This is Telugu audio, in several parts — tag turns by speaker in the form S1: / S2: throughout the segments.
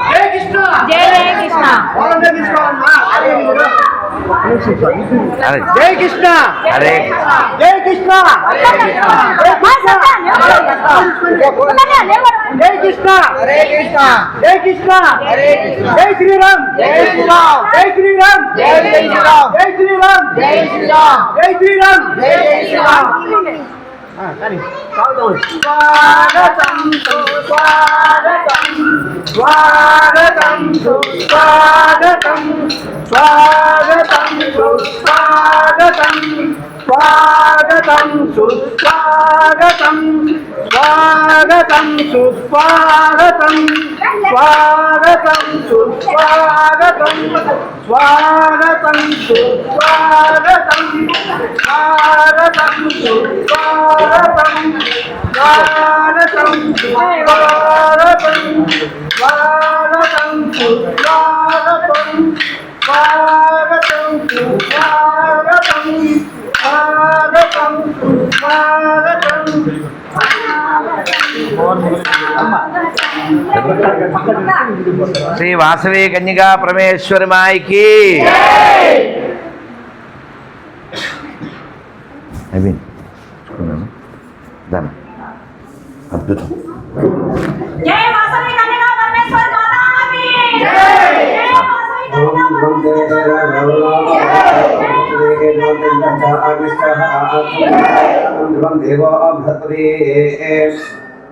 S1: జయ కృష్ణ జయ కృష్ణ
S2: హరే
S1: జై కృష్ణ. జై కృష్ణ.
S3: హరే కృష్ణ.
S1: జై కృష్ణ.
S3: హరే కృష్ణ.
S1: జై శ్రీరామ్.
S3: జై శ్రీరామ్.
S1: జై శ్రీరామ్.
S3: జై శ్రీరామ్.
S1: జై శ్రీరామ్.
S3: జై శ్రీరామ్.
S1: జై శ్రీరామ్.
S3: జై
S1: కానీ. స్వాగతం సుస్వాగతం స్వాగతం. సుస్వాగతం స్వాగతం स्वागतं सुस्वागतं स्वागतं सुस्वागतं स्वागतं सुस्वागतं स्वागतं सुस्वागतं स्वागतं सुस्वागतं स्वागतं सुस्वागतं स्वागतं सुस्वागतं स्वागतं
S2: శ్రీ వాసవి కన్యగా పరమేశ్వరి మాయికి నవీన్ చూసుకున్నాను దాని అద్భుతం
S4: జై వాసవి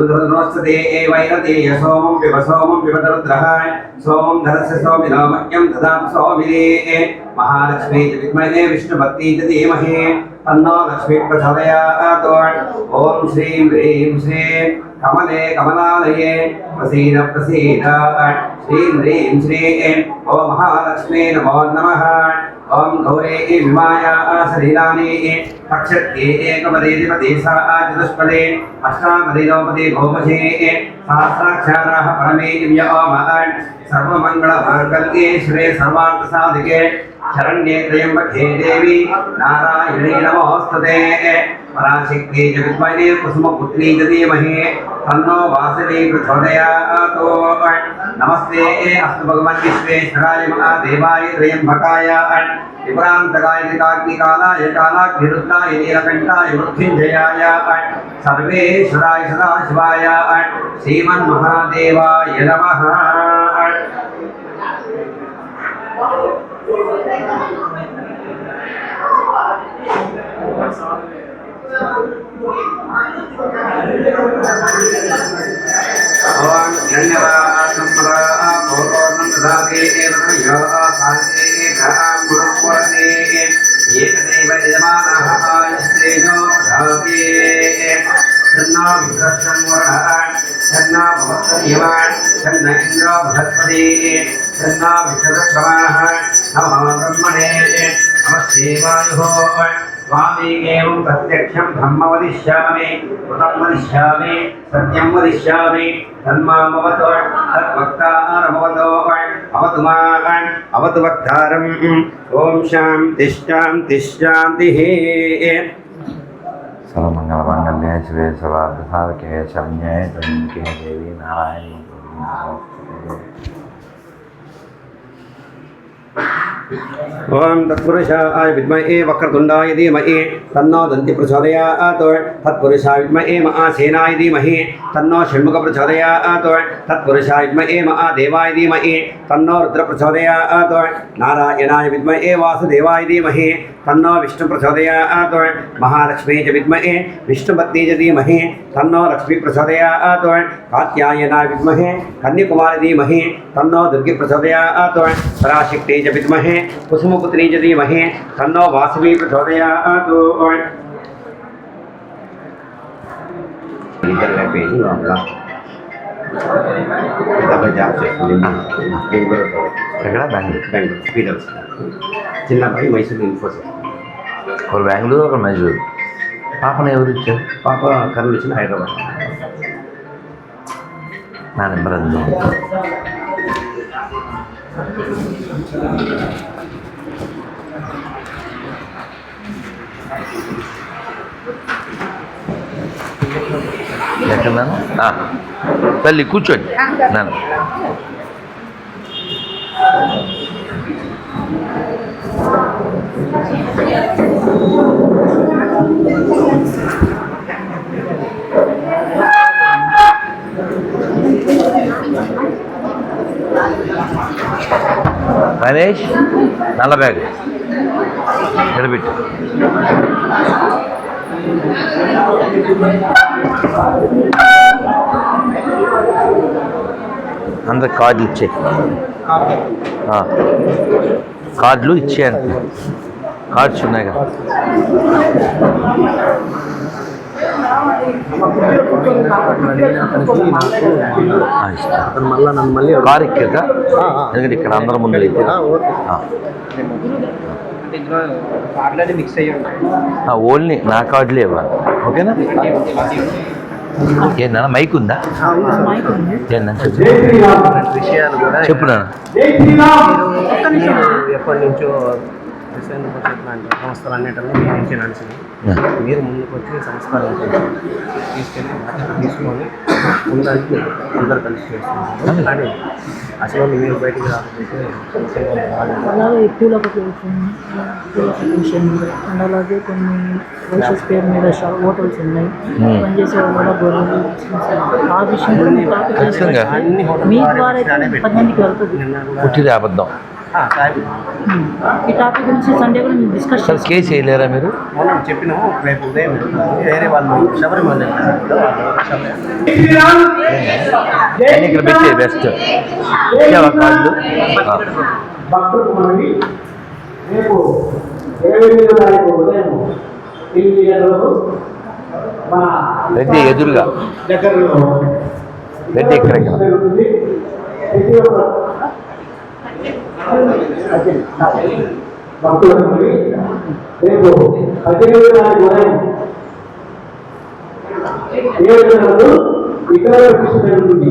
S5: रुद्रनोस्तते एवैरते यशोमं विवसोमं विवतरुद्रः सोमं धनस्य सौमिनामक्यं ददातु सौमिने महालक्ष्मी च विद्महे विष्णुभक्ति च धीमहि तन्नो लक्ष्मीप्रचोदयात् ॐ श्रीं ह्रीं श्रीं कमले कमलालये प्रसीद प्रसीद श्रीं ह्रीं श्रीं ॐ महालक्ष्मी नमो नमः ओम घोरे विमाया शरीराने पक्षत्ये एकपदेधिपदे सा चतुष्पदे अष्टापदिनोपदे गोमधे सहस्राक्षराः परमे दिव्य ओम अट् सर्वमङ्गलभार्गल्ये श्रे सर्वार्थसाधिके, शरण्ये त्र्यम्बके देवी, नारायणी नमोऽस्तुते पराशक्ति जगद्वने कुसुमपुत्री तन्नो वासुदेव नमस्ते, अस्तु भगवन् महादेवाय नीलकण्ठाय मृत्युञ्जयाय सर्वेश्वराय सदाशिवाय श्रीमन्महादेवाय नमः Thank you. भगवान् एकदैव यजमानः आयस्तेजो भवति तन्नो विभ्रष्टं वरः तन्नो भवत्तर्यवान् तन्न इन्द्रो बृहस्पति तन्नो विश्वदक्षमाणः नमो ब्रह्मणे नमस्ते वायुः स्वामेव प्रत्यक्षं ब्रह्म वदिष्यामि कृतं वदिष्यामि, सत्यं वदिष्यामि, तन्मामवतो तद्वक्तारमवतो अवतु मान् अवतु वक्तारम्। ॐ सर्वमङ्गलमाङ्गल्ये शिवे देवी नारायणी ఓం తత్పురుషాయ విద్మహే వక్రతుండాయ ధీమహి తన్నో దంతి ప్రచోదయాత్ తత్పురుషాయ విద్మహే మహాసేనాయ ధీమహి తన్నో షణ్ముఖ ప్రచోదయాత్ తత్పురుషాయ విద్మహే మహాదేవాయ ధీమహి తన్నో రుద్ర ప్రచోదయాత్ నారాయణాయ విద్మహే వాసుదేవాయ ధీమహి तन्नो विष्णु प्रचोदयात् महालक्ष्मी च विद्महे विष्णुपत्नी च धीमहि तन्नो लक्ष्मी प्रचोदयात् कात्यायना विद्महे कन्याकुमारी धीमहे तन्नो दुर्गी प्रचोदयात् पराशक्ति च विद्महे कुसुमपुत्री च धीमहि तन्नो वासवी प्रचोदयात् डबल जाप से
S2: ఎక్కడ? బెంగళూరు.
S5: బెంగళూరు స్పీడర్స్ చిన్న అబ్బాయి మైసూరు ఇన్ఫోసిస్.
S2: ఒకరు బెంగళూరు ఒకరు మైసూరు. పాపను ఎవరు ఇచ్చారు?
S5: పాప కర్నూలు వచ్చిన హైదరాబాద్.
S2: నా నెంబర్ అందు ఎక్కడున్నాను ఆ, తల్లి కూర్చోండి. నాన్న. గణేష్ నల్ల బ్యాగ్. నిలబెట్టు. అందరు కార్డులు ఇచ్చే. కార్డులు ఇచ్చేయండి కార్డ్స్ ఉన్నాయి కదా. కారు ఎక్కాక. ఎందుకంటే ఇక్కడ అందరి ముందు ఓన్లీ నా కార్డులే ఇవ్వాలి. ఓకేనా? ఏందన్నా మైక్ ఉందా?
S1: విషయాలు కూడా
S2: చెప్పు
S1: ఎప్పటి నుంచో లాంటి సంస్థలు అన్నిటిని నడిచింది మీరు ముందుకు వచ్చి సంస్కారం తీసుకెళ్ళి బాధ్యత తీసుకొని అందరు కలిసి చేస్తున్నారు. కానీ అసలు మీరు బయటికి రాకపోతే.
S6: అలాగే పూల పొల్యూషన్ పూల పొల్యూషన్ అండ్ అలాగే కొన్ని వైసెస్ పేరు మీద హోటల్స్ ఉన్నాయి.
S2: Hmm.
S6: పనిచేసే వాళ్ళ ఆ విషయం మీ ద్వారా అయితే పది మందికి వెళ్తుంది.
S2: పుట్టిది అబద్ధం.
S6: ఈ టాపిక్ గురించి సండే కూడా మేము డిస్కస్
S2: అసలు కేసు వేయలేరా మీరు?
S1: మొన్న చెప్పినాము. రేపు ఉదయం వేరే వాళ్ళు శబరిమల వాళ్ళు
S2: ఇక్కడ పెట్టే బెస్ట్
S7: రేపు ఉదయం మన
S2: రెడ్డి ఎదురుగా.
S7: దగ్గరలో
S2: రెడ్డి ఇక్కడ ఇక్కడ.
S7: జరుగుతుంది ప్రతి ఒక్క భక్తులకు రేపు ఉదయం ఏడు గంటలకు ఇక్కడ కృష్ణ జరుగుతుంది